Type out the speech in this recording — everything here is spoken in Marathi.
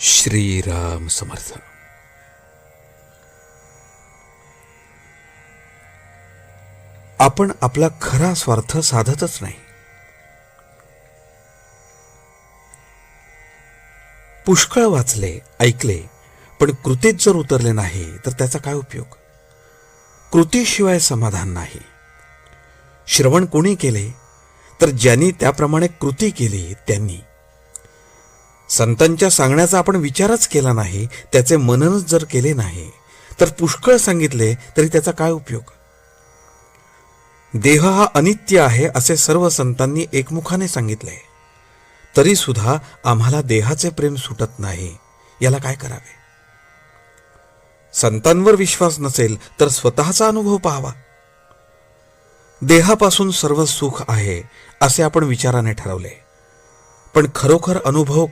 श्रीराम समर्थ. आपण आपला खरा स्वार्थ साधतच नाही. पुष्कळ वाचले ऐकले पण कृतीत जर उतरले नाही तर त्याचा काय उपयोग? कृतीशिवाय समाधान नाही. श्रवण कोणी केले तर ज्यांनी त्याप्रमाणे कृती केली त्यांनी. संतांच्या सांगण्याचा आपण विचारच केला नाही त्याचे मननच जर केले नाही तर पुष्कळ सांगितले तरी त्याचा काय उपयोग? देह हा अनित्य आहे असे सर्व संतांनी एकमुखाने सांगितले. तरी सुद्धा आम्हाला देहाचे प्रेम सुटत नाही याला काय करावे? संतांवर विश्वास नसेल तर स्वतःचा अनुभव पाहावा. देहापासून सर्व सुख आहे असे आपण विचाराने ठरवले. पण खरोखर अनुभव